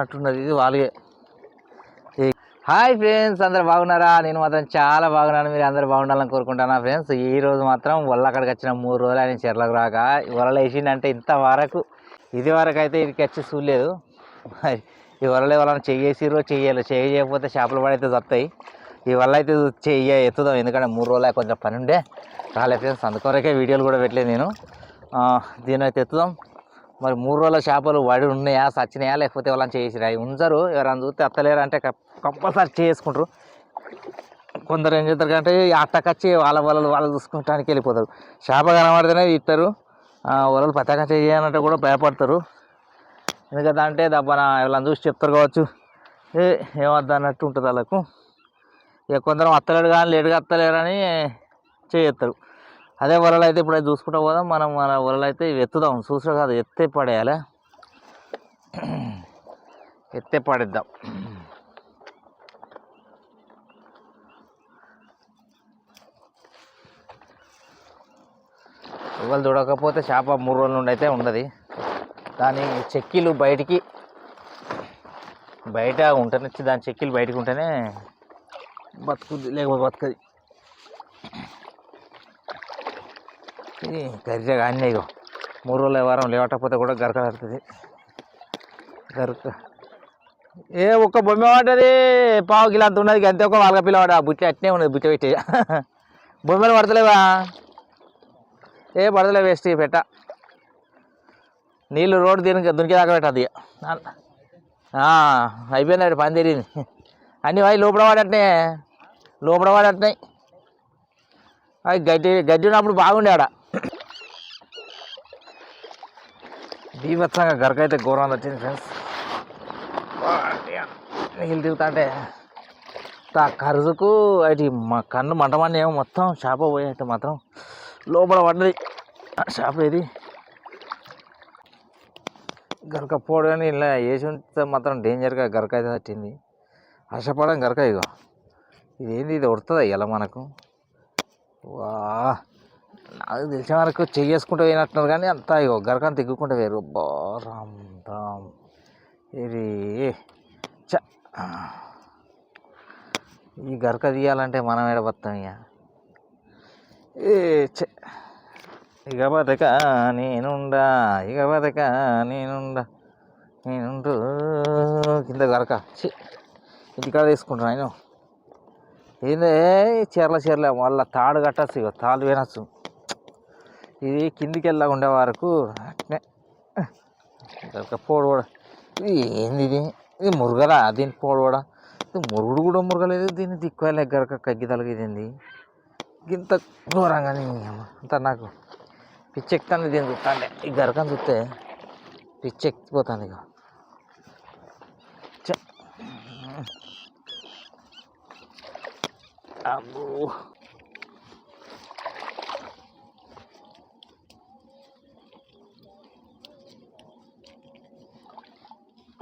ఉన్నట్టున్నది ఇది వాళ్ళే. Hi friends అందరు బాగున్నారా? నేను మాత్రం చాలా బాగున్నాను. మీరు అందరు బాగుండాలని కోరుకుంటున్నా ఫ్రెండ్స్. ఈ రోజు మాత్రం వల్ల అక్కడికి వచ్చిన మూడు రోజులు ఆయన చెర్లకు రాక వలలు వేసిండంటే ఇంతవరకు ఇది వరకు అయితే ఇక్కడికి వచ్చి చూడలేదు. ఈ ఈ వలలు ఎవరైనా చెయ్యేసిరో చెయ్యాలి చేయకపోతే చేపలు పడైతే వస్తాయి ఈ వల్ల అయితే చెయ్య ఎత్తుదాం. ఎందుకంటే మూడు రోజులు కొంచెం పని ఉండే. రాలే ఫ్రెండ్స్ అందుకొరకే వీడియోలు కూడా పెట్టలేదు నేను. దీని అయితే ఎత్తుదాం. మరి మూడు రోజుల చేపలు వడి ఉన్నాయా సచ్చినాయా లేకపోతే వాళ్ళని చేసిరా? ఉంచరు ఎవరైనా చూస్తే అత్తలేరు అంటే కంపల్సరీ చేసుకుంటారు. కొందరు ఏం చేస్తారు అంటే అట్టకచ్చి వాళ్ళ వలలు వాళ్ళు చూసుకోవటానికి వెళ్ళిపోతారు. చేప కనబడితేనే ఇస్తారు వలలు పతాక చేయాలంటే కూడా భయపడతారు. ఎందుకంటే అంటే దబ్బన ఎవరైనా చూసి చెప్తారు కావచ్చు. ఏ ఏమద్దు అన్నట్టు ఉంటుంది వాళ్ళకు. ఇక కొందరు అత్తలేడు కానీ లేటుగా అత్తలేరు అని చేస్తారు. అదే వలలు అయితే ఇప్పుడు చూసుకుంటా పోదాం. మనం మన వలలు అయితే ఎత్తుదాం. చూసా కాదు ఎత్తే పడేయాలి? ఎత్తే పడేద్దాం. ఎవరు చూడకపోతే చేప మూడు రోజుల నుండి అయితే ఉండదు. దాని చెక్కీలు బయటికి బయట ఉంటేనే దాని చెక్కీలు బయటికి ఉంటేనే బతుకుద్ది లేకపోతే బతుకది. ఇది గరిజ కానీ ఇగో. మూడు రోజుల వారం లేవటకపోతే కూడా గరక పడుతుంది గరక. ఏ ఒక్క బొమ్మ పడ్డది పావు కిలో అంత ఉన్నది. అంతే ఒక వాళ్ళ పిల్లవాడు? ఆ బుట్టి అట్నే ఉన్నది బుచ్చ పెట్టి. బొమ్మలు పడతలేవా? ఏ పడతలే వేస్ట్ పెట్ట. నీళ్ళు రోడ్డు దీనికి దునికేదాకా పెట్టద్ది అయిపోయింది పని తిరిగింది. అన్నీ అవి లోపల వాడట్నే. లోపల వాడట్నాయి అవి గడ్డి గడ్డి ఉన్నప్పుడు బాగుండే ఆడ. బీభత్సంగా గరకైతే ఘోరంగా వచ్చింది ఫ్రెండ్స్ నీళ్ళు తిరుగుతుంటే ఆ కరుజుకు అటు మా కన్ను మంటమని ఏమో మొత్తం చేప పోయినట్టు మాత్రం లోపల పడ్డది. ఆ చేప ఇది. గరక పోడు కానీ ఇలా వేసి ఉంటే మాత్రం డేంజర్గా గరక అయితే తట్టింది. ఆశపడం గరక ఇగో. ఇదేంది ఇది ఉడుతుందా ఇలా మనకు? వా. నాకు తెలిసిన వరకు చెయ్యేసుకుంటూ పోయినట్టున్నారు కానీ అంతా ఇగో గరకని తిగ్గుకుంటూ వేరు బా రామ్ రామ్. ఇది చ. ఈ గరక తీయాలంటే మనం ఏడబత్తాం ఇక ఏ ఛ. ఇక బతక నేనుండా ఇక బతక నేనుండా నేనుంటూ కింద గరక. ఇంటికాడ తీసుకుంటున్నా నేను. ఏందే? చీరల చీరలే మళ్ళీ తాడు కట్టచ్చు ఇక తాళ్ళు వినచ్చు ఇది కిందికి వెళ్ళా ఉండే వరకు అట్నే. గరక పోడు కూడా ఇది ఏంది ఇది? ఇది మురుగలా? దీని పోడు కూడా ఇది మురుగుడు కూడా మురగలేదు. దీన్ని దిక్కువలే గరక కగ్గి తలగిదింది ఇంత ఘోరంగా అంత నాకు పిచ్చెక్కుతాను దీన్ని చూస్తాను ఈ గరకని చూస్తే పిచ్చెక్కిపోతాను ఇక అబ్బో.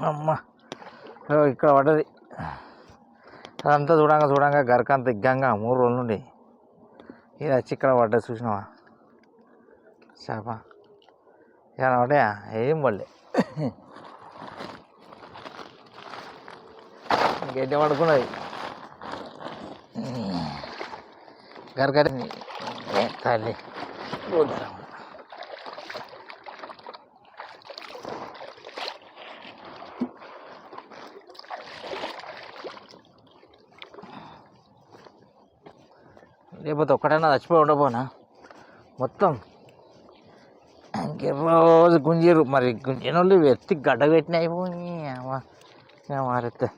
అమ్మ. ఓ, ఇక్కడ పడ్డది. అదంతా చూడంగా చూడంగా గరకంత ఇగ్గంగా మూడు రోజుల నుండి. ఇది వచ్చి ఇక్కడ పడ్డది చూసినావా? చేప. ఏమైనా పడ్డాయా? ఏం పడలే. గడ్డ పడుకున్నది. గరకని తల్లి. లేకపోతే ఒక్కటైనా చచ్చిపోయి ఉండబోనా? మొత్తం. ఇంకే రోజు గుంజీరు. మరి గుంజిన వాళ్ళు ఎత్తి గడ్డ పెట్టిన అయిపోయి. మారెత్తే.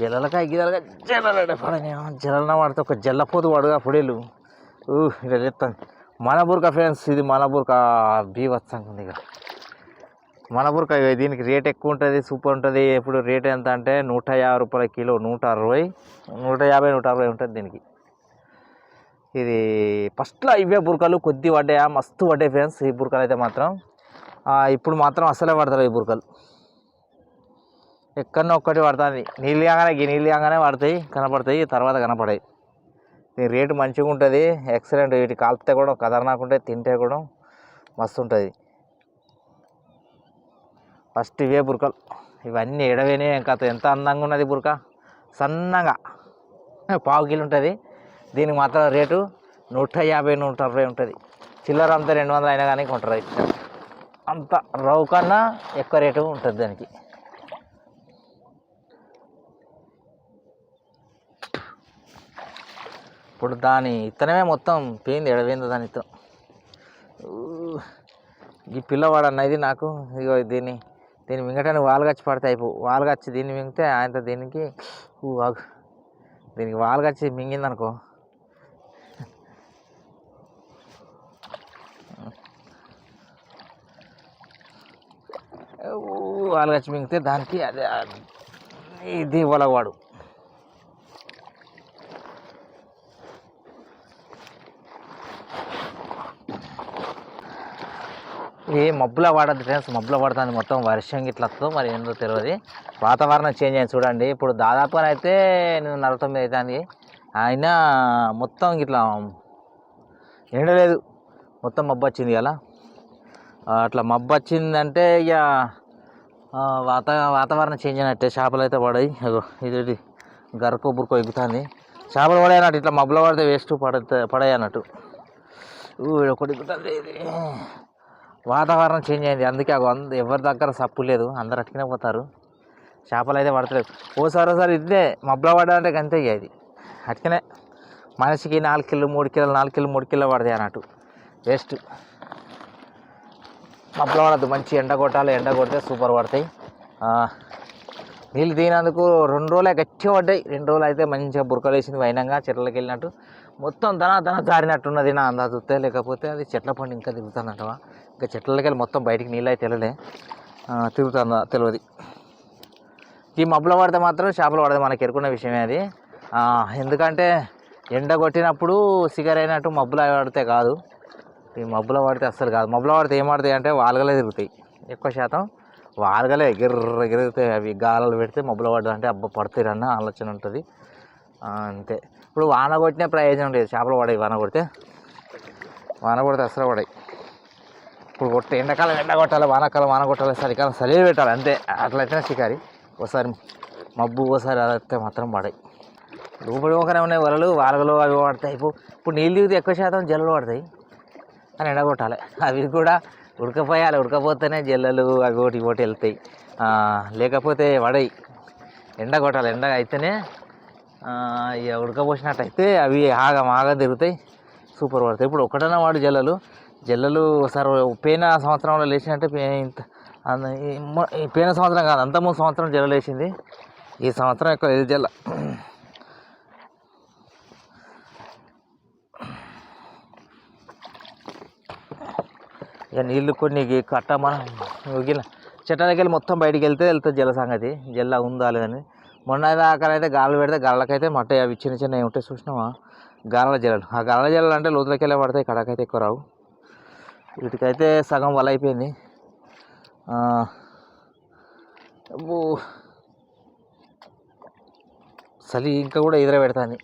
జల్లలకాయ గిదలగా జల్లలడే పడని. జల్లన వాడితే ఒక జల్లపోతు వాడుగా పొడేలు ఊ ఇలా చెప్తాను మన ఫ్రెండ్స్ ఇది మన బురక బీవత్సంగా ఉంది ఇక మన బురక దీనికి రేట్ ఎక్కువ ఉంటుంది సూపర్ ఉంటుంది. ఇప్పుడు రేట్ ఎంత అంటే నూట యాభై రూపాయల కిలో నూట అరవై నూట యాభై నూట అరవై ఉంటుంది దీనికి. ఇది ఫస్ట్లో ఇవే బురకలు కొద్ది పడ్డాయా మస్తు పడ్డాయి ఫ్రెండ్స్ ఈ బురకలు అయితే మాత్రం. ఇప్పుడు మాత్రం అసలే పడతారు ఈ బురకలు. ఎక్కడో ఒక్కటి పడుతుంది. నీళ్ళు కాగానే నీళ్ళు కాగానే పడతాయి కనపడతాయి తర్వాత కనపడాయి దీని రేటు మంచిగా ఉంటుంది ఎక్సలెంట్ వీటి కాల్పితే కూడా కదరనాకుంటే తింటే కూడా మస్తు ఉంటుంది. ఫస్ట్ ఇవే బురకలు ఇవన్నీ ఎడవేనే కథ ఎంత అందంగా ఉన్నది బురక? సన్నగా. పావు కిలో ఉంటుంది. దీనికి మాత్రం రేటు నూట యాభై నూట అరవై ఉంటుంది. చిల్లర అంతా రెండు వందలు అయినా కానీ కొంటారు అంత రవ్వు కన్నా ఎక్కువ రేటు ఉంటుంది దానికి. ఇప్పుడు దాని ఇత్తనమే మొత్తం పోయింది ఎడవైంది దాని ఇతను ఈ పిల్లవాడు అన్నది నాకు. ఇగో దీన్ని దీన్ని మింగటానికి వాలుగచ్చి పడితే అయిపో వాలుగచ్చి దీన్ని మింగితే ఆయన దీనికి ఊ దీనికి వాలుగచ్చి మింగిందనుకో. వాలుగచ్చి మింగితే దానికి అదే ఇది వలవాడు ఏ మబ్బుల పడద్దు ఫ్రెండ్స్ మబ్బుల పడుతుంది మొత్తం వర్షం ఇట్లా వస్తుందో మరి ఏందో తెలియదు వాతావరణం చేంజ్ అయింది చూడండి. ఇప్పుడు దాదాపుగా అయితే నేను నలభై తొమ్మిది అవుతుంది అయినా మొత్తం ఇట్లా ఎండలేదు మొత్తం మబ్బు వచ్చింది కదా అట్లా మబ్బు వచ్చిందంటే ఇక వాత వాతావరణం చేంజ్ అయినట్టే. చేపలు అయితే పడాయి. ఇది గరకో బురకో ఎగుతుంది చేపలు పడాయి అన్నట్టు ఇట్లా మబ్బులో పడితే వేస్ట్ పడతా పడాయి అన్నట్టు. ఒకటి ఎగుతుంది వాతావరణం చేంజ్ అయింది. అందుకే ఎవరి దగ్గర సప్పు లేదు. అందరు అట్టుకునే పోతారు. చేపలు అయితే పడతలేదు ఓసారి ఓసారి ఇదే మబ్బులో పడాలంటే గంతే అది అట్కనే మనిషికి నాలుగు కిలో మూడు కిలోలు నాలుగు కిలో మూడు కిలో పడతాయి అన్నట్టు. వేస్ట్ మబ్బులో పడద్దు. మంచి ఎండ కొట్టాలి. ఎండ కొడితే సూపర్ పడతాయి. నీళ్ళు తినందుకు రెండు రోజులే గట్టిగా పడ్డాయి. రెండు రోజులు అయితే మంచిగా బురకలేసింది వైనంగా చెట్లకి వెళ్ళినట్టు. మొత్తం ధన ధన జారినట్టున్నది నా అందా చూస్తే లేకపోతే అది చెట్ల పండు ఇంకా తిరుగుతుందంటవా ఇంకా చెట్లకి వెళ్ళి మొత్తం బయటికి నీళ్ళు అయితే వెళ్ళలే. తిరుగుతుందా తెలియదు. ఈ మబ్బులు పడితే మాత్రం చేపలు పడదు మనకి ఎరుకున్న విషయమే అది. ఎందుకంటే ఎండ కొట్టినప్పుడు సిగర్ అయినట్టు మబ్బులు పడితే కాదు. ఈ మబ్బులు పడితే అస్సలు కాదు. మబ్బులు పడితే ఏం పడతాయి అంటే వాలుగలే తిరుగుతాయి. ఎక్కువ శాతం వాలగలే ఎగిర్ర గిరుగుతాయి అవి. గాలలు పెడితే మబ్బులు పడ్డా అంటే అబ్బా పడతారన్న అన్న ఆలోచన ఉంటుంది. అంతే. ఇప్పుడు వాన కొట్టిన ప్రయోజనం లేదు. చేపలు పడాయి వాన కొడితే వాన కొడితే అసలు పడాయి ఇప్పుడు కొట్టే ఎండాకాలం ఎండ కొట్టాలి వానాకాలం వాన కొట్టాలి చలికాలం చలి పెట్టాలి అంతే. అట్లయితేనే షికారి. ఒకసారి మబ్బు ఒకసారి అదైతే మాత్రం పడాయి. లోపలి ఒకరే ఉన్నాయి వలలు వాలగలు అవి పడతాయి. ఇప్పుడు ఇప్పుడు నీళ్ళు దిగితే ఎక్కువ శాతం జల్లలు పడతాయి. అని ఎండగొట్టాలి అవి కూడా ఉడకపోయాలి. ఉడకపోతేనే జల్లలు అవి ఒకటి ఒకటి వెళ్తాయి. లేకపోతే పడయి. ఎండ కొట్టాలి. ఎండ అయితేనే ఇక ఉడకపోసినట్టయితే అవి ఆగం మాగా తిరుగుతాయి. సూపర్ పడతాయి. ఇప్పుడు ఒకటన్నా వాడు జల్లలు. జల్లలు ఒకసారి పోయిన సంవత్సరంలో లేచినట్టే ఇంత ఈ పోయిన సంవత్సరం కాదు అంత మూడు సంవత్సరం జల్ల లేచింది. ఈ సంవత్సరం ఎక్కువ ఇది జల్ల ఇక నీళ్ళు కొన్ని కట్ట మనం ఊగిన చెట్ల దగ్గర మొత్తం బయటికి వెళ్తే వెళ్తుంది జల సంగతి. జల్ల ఉందా లేదని మొన్న దాకా అయితే గాలి పెడితే గాళ్ళకైతే మట్ట అవి చిన్న చిన్నవి ఉంటాయి చూసినావా? గాలల జల్లలు ఆ గాలల జల్లలు అంటే లోతులకి వెళ్ళే పడతాయి కడకైతే ఎక్కువ రావు. వీటికైతే సగం వల అయిపోయింది. చలి ఇంకా కూడా ఎదుర పెడతాను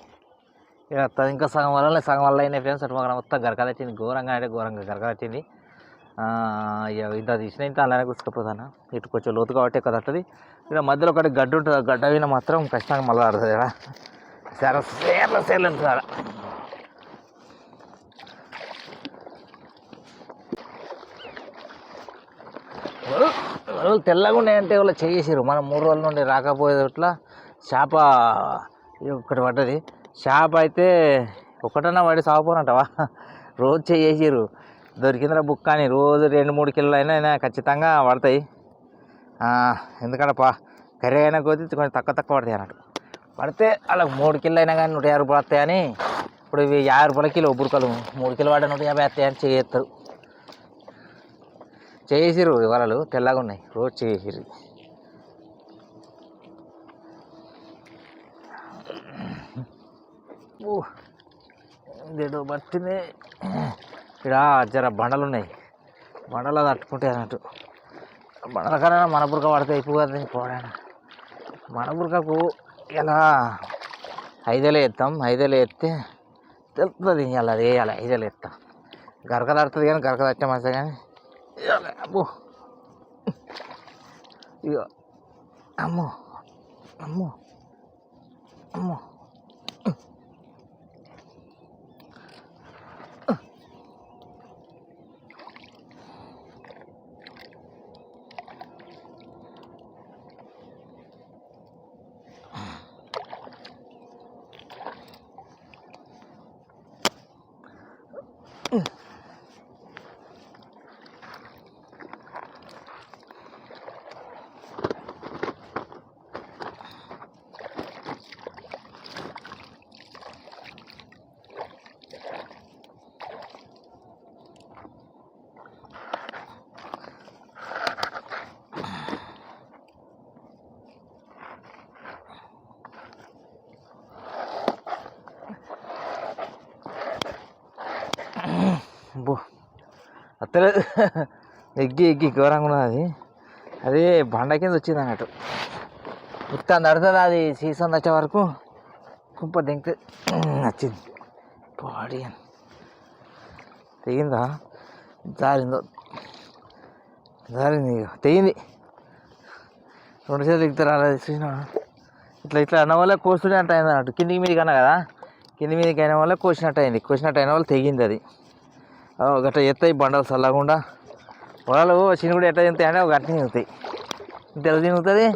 ఇక ఇంకా సగం వల్ల సగం వల్ల అయినాయి ఫ్రెండ్స్. అటు మాకు మొత్తం గరకాలు వచ్చింది ఘోరంగా అంటే ఘోరంగా గరకాలు వచ్చింది ఇక ఇంత తీసిన ఇంత అలానే కూర్చుకుపోతాను ఇటు కొంచెం లోతు కాబట్టి ఎక్కువ తట్టది. ఇక్కడ మధ్యలో ఒకటి గడ్డ ఉంటుంది. గడ్డ అయినా మాత్రం ఖచ్చితంగా మళ్ళీ ఆడుతుంది ఇక్కడ సరే సేర్ల సేర్లు ఉంటుంది వాళ్ళు తెల్లగా ఉన్నాయంటే వాళ్ళు చేసారు మనం మూడు రోజుల నుండి రాకపోయేట్లా చేప ఒకటి పడ్డది. చేప అయితే ఒకటన్నా పడి సాగుపోనంటవా? రోజు చేసారు దొరికిందిరా బుక్ కానీ రోజు రెండు మూడు కిలోలు అయినా అయినా ఖచ్చితంగా పడతాయి. ఎందుకంటే పా కర్రీ అయినా కొద్ది కొంచెం తక్కువ తక్కువ పడతాయి అన్నట్టు. పడితే అలా మూడు కిలో అయినా కానీ నూట యాభై రూపాయలు వస్తాయని ఇప్పుడు ఇవి యాభై రూపాయల కిలో బురకలు మూడు కిలో పడ్డా నూట యాభై వస్తాయని చేస్తారు. చేసిరు వలలు తెల్లగా ఉన్నాయి. రోజు చేసిరు దేడు పట్టింది ఇక్కడ జర బండలు ఉన్నాయి బండలు తట్టుకుంటే అన్నట్టు. బండల కన్నా మన బురక పడితే ఎక్కువ కదా పోడాను. మన బురకకు ఎలా ఐదేళ్ళు ఎత్తాం ఐదేళ్ళు ఎత్తే తెలుస్తుంది ఇలా అది వేయాలి ఐదేళ్ళు ఎత్తాం. గరక తడుతుంది కానీ గరక తట్టే మంచిగా కానీ. వేయాలి. అబ్బో ఇగో అమ్మో అమ్మో అత్తలేదు ఎగ్గి ఎగ్గి ఘోరంగా ఉన్నది. అది అది బండ కింద వచ్చింది అన్నట్టు. మొత్తం నడుతుంది అది సీసన్ వచ్చే వరకు? కుంప దింకి వచ్చింది బాడీ అని. తెగిందా? జారిందో. జారింది తెగింది. రెండు చేతులు దిగుతారు అలా చూసినా ఇట్లా ఇట్లా అన్న వల్ల కోస్తుంటే అయింది అన్నట్టు. కిందికి మీదకి అన్నా కదా? కింది మీదకి అయిన వల్ల కోసినట్టు అయింది. కోసినట్టు అయిన వల్ల తెగింది అది. గట్ట ఎత్తాయి బండలు చల్లకుండా వలలు చినుగుడు ఎట్లా తింటాయి అంటే ఒక గట్ట తింగుతాయి తెల్ల తింగుతుంది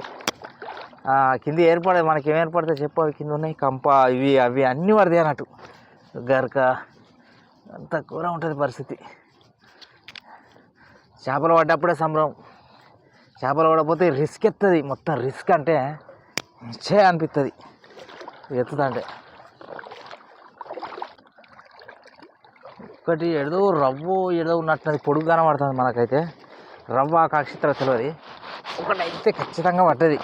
కింద ఏర్పడదు మనకి ఏం ఏర్పడితే చెప్పు అవి కింద ఉన్నాయి కంప ఇవి అవి అన్నీ పడతాయి అన్నట్టు. గరక అంత కూర ఉంటుంది పరిస్థితి. చేపలు పడ్డప్పుడే సంబరం. చేపలు పడకపోతే రిస్క్ ఎత్తుంది మొత్తం రిస్క్ అంటే చే అనిపిస్తుంది ఎత్తుదంటే ఒకటి ఏదో రవ్వ ఏదో ఉన్నట్టున్నది పొడుగు కనబడుతుంది మనకైతే. రవ్వ కాక్షిత్ర తెలియదు ఒకటి అయితే ఖచ్చితంగా పట్టది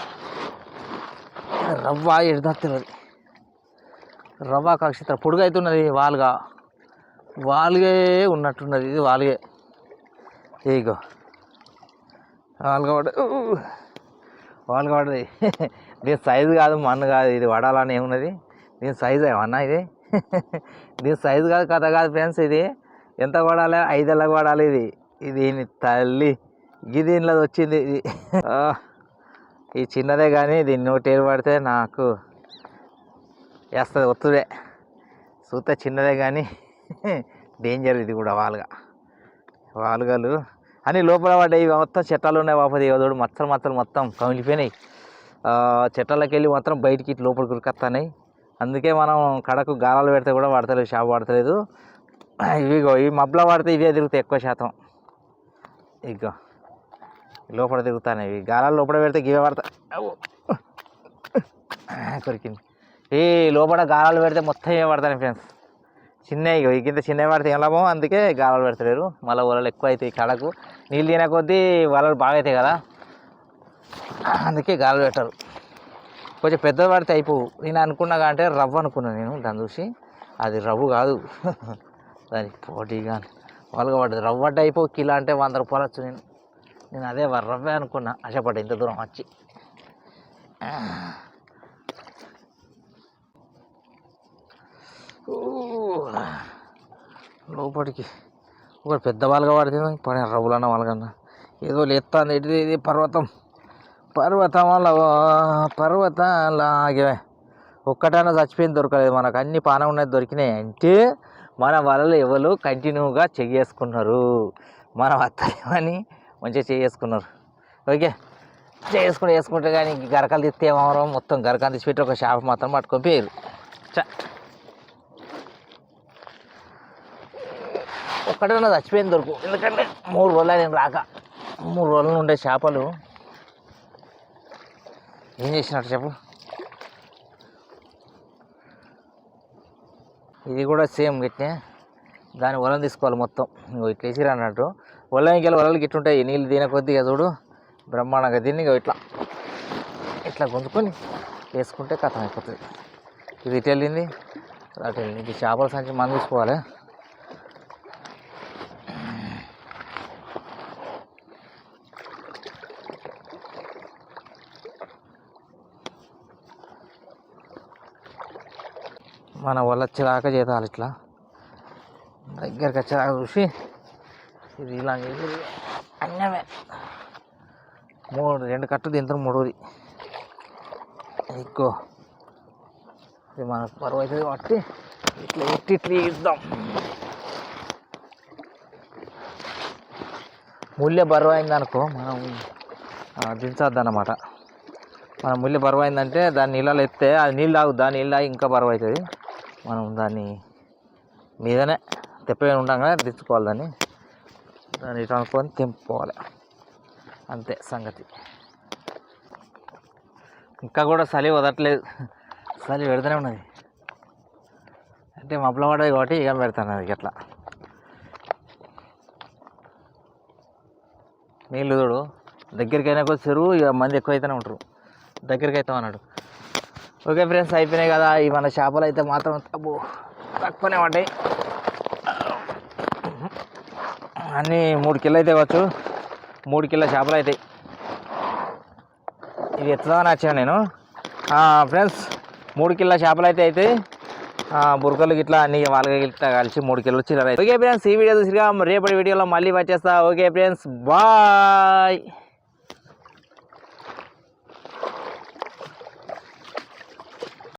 రవ్వ ఎడదా తెలియదు రవ్వ కాక్షిత్ర పొడుగు అయితే ఉన్నది వాలుగా. వాలుగే ఉన్నట్టున్నది ఇది వాలుగే. ఇగో వాలుగా పడ వాలుగా పడది దీని సైజు కాదు మన్ను కాదు ఇది వడాలని ఏమున్నది? దీని సైజు ఏమన్నా ఇది? దీని సైజు కాదు కథ కాదు ఫ్రెండ్స్ ఇది. ఎంత కొడాలి ఐదేళ్ళకి కొడాలి ఇది. ఇది దీని తల్లి? ఇది దీనిలో వచ్చింది ఇది. ఈ చిన్నదే కానీ దీన్ని నోటి ఏరు పడితే నాకు వేస్తుంది ఒత్తుడే. చూస్తే చిన్నదే కానీ డేంజర్ ఇది కూడా వాలుగా. వాలుగలు. అని లోపల పడ్డాయి మొత్తం చెట్టాలు ఉన్నాయి బాపది చూడు మచ్చలు మచ్చలు మొత్తం కమిలిపోయినాయి. చెట్టాలకు వెళ్ళి మాత్రం బయటికి ఇటు లోపలికి ఉరికొస్తున్నాయి అందుకే మనం కడకు గాలాలు పెడితే కూడా పడతలేదు షాప్ పడతలేదు ఇవిగో ఈ మబ్బులో పడితే ఇవే తిరుగుతాయి ఎక్కువ శాతం. ఇగో లోపల తిరుగుతాను ఇవి గాలాలు లోపల పెడితే ఇవే పడతాయి కొరికింది. ఈ లోపల గాలాలు పెడితే మొత్తం ఇవే పడతాయి ఫ్రెండ్స్ చిన్నవి ఇగో ఇంత చిన్నవి పడితే ఏం లాభం? అందుకే గాలాలు పెడతలేరు. మళ్ళీ వలలు ఎక్కువ అవుతాయి కడకు. నీళ్ళు తినే కొద్దీ వలలు బాగా అవుతాయి కదా. అందుకే గాలి పెట్టరు కొంచెం పెద్దది పడితే అయిపోవు నేను అనుకున్నా అంటే రవ్వ అనుకున్నా నేను దాన్ని చూసి. అది రవ్వు కాదు. దాని పోటీగా వాళ్ళగా పడ్డది. రవ్వ అంటే అయిపోవు కిలో అంటే వంద రూపాయలు వచ్చు నేను. నేను అదే రవ్వే అనుకున్నా. ఆశపడ్డా ఇంత దూరం వచ్చి. లోపలికి ఒక పెద్ద వాళ్ళగా పడుతుంది పని రవ్వులన్న వాళ్ళకన్నా. ఏదో లేస్తుంది ఇది ఇది పర్వతం. పర్వతం వల్ల పర్వతాలాగే ఒక్కటైనా చచ్చిపోయింది దొరకలేదు. మనకు అన్ని పానం ఉన్నది దొరికినాయి అంటే మన వలలు ఎవరు కంటిన్యూగా చెయ్యేసుకున్నారు. మనం అత్తలేమని మంచిగా చేసుకున్నారు ఓకే? చేసుకుంటే చేసుకుంటే కానీ గరకలు తీస్తే ఏమవరో? మొత్తం గరకలు తీసి పెట్టి ఒక షాప్ మాత్రం పట్టుకొని పోయారు చ. ఒక్కటైనా చచ్చిపోయింది దొరుకు. ఎందుకంటే మూడు రోజులు నేను రాక. మూడు రోజులు ఉండే చేపలు. ఏం చేసినట్టు చెప్పు? ఇది కూడా సేమ్ గిట్నే. దాని వలం తీసుకోవాలి మొత్తం. ఇంకో ఇట్లా వేసిరా అన్నట్టు. వలంకి వలలు గిట్టుంటాయి నీళ్ళు తినే కొద్దిగా చూడు. బ్రహ్మాండంగా తిని ఇట్లా. ఇట్లా గుంజుకొని వేసుకుంటే కథం అయిపోతుంది ఇది ఇటు వెళ్ళింది అటు వెళ్ళింది ఇది చేపల సంచి మనం తీసుకోవాలి మన వల్ల వచ్చేదాకా చేతాలి ఇట్లా. దగ్గరికి వచ్చేదాకా చూసి. ఇది ఇలా చేసి అన్నమే. మూడు రెండు కట్టు దీంతో మూడోది ఎక్కువ ఇది మనకు బరువు అవుతుంది కాబట్టి ఇట్లా ఎట్టి ఇట్లా ఇద్దాం. ముళ్ళే బరువు అయిందనుకో మనం దించద్దన్నమాట. మన ముల్య బరువు అయిందంటే దాన్ని నీళ్ళలో ఎత్తే అది నీళ్ళు తాగుద్దా నీళ్ళు తాగి ఇంకా బరువు అవుతుంది. మనం దాన్ని మీదనే తెప్పగా ఉండగానే తెచ్చుకోవాలి దాన్ని. దాన్ని ఇటు అనుకొని తెంపుకోవాలి. అంతే సంగతి. ఇంకా కూడా చలి వదట్లేదు. చలి పెడుతూనే ఉన్నది. అంటే మా పడదు కాబట్టి ఇక పెడతాను అది ఇట్లా నీళ్ళు చూడు. దగ్గరికి అయినా కొద్ది చెరువు ఇక మంది ఎక్కువైతేనే ఉంటారు. దగ్గరికి అవుతాం అన్నాడు ఓకే ఫ్రెండ్స్ అయిపోయినాయి కదా. ఈ మన చేపలు అయితే మాత్రం తప్పు తక్కువనే ఉంటాయి అన్నీ మూడు కిలో అయితే ఇవ్వచ్చు మూడు కిలో చేపలు అవుతాయి ఇది ఎత్తుదామని వచ్చాను నేను? ఫ్రెండ్స్ మూడు కిలో చేపలు అయితే అవుతాయి బురకలు గిట్లా అన్ని వాళ్ళకి గిట్లా కలిసి మూడు కిలోలు చిల్లర ఓకే ఫ్రెండ్స్ ఈ వీడియో చూసిగా రేపటి వీడియోలో మళ్ళీ వచ్చేస్తా ఓకే ఫ్రెండ్స్ బాయ్.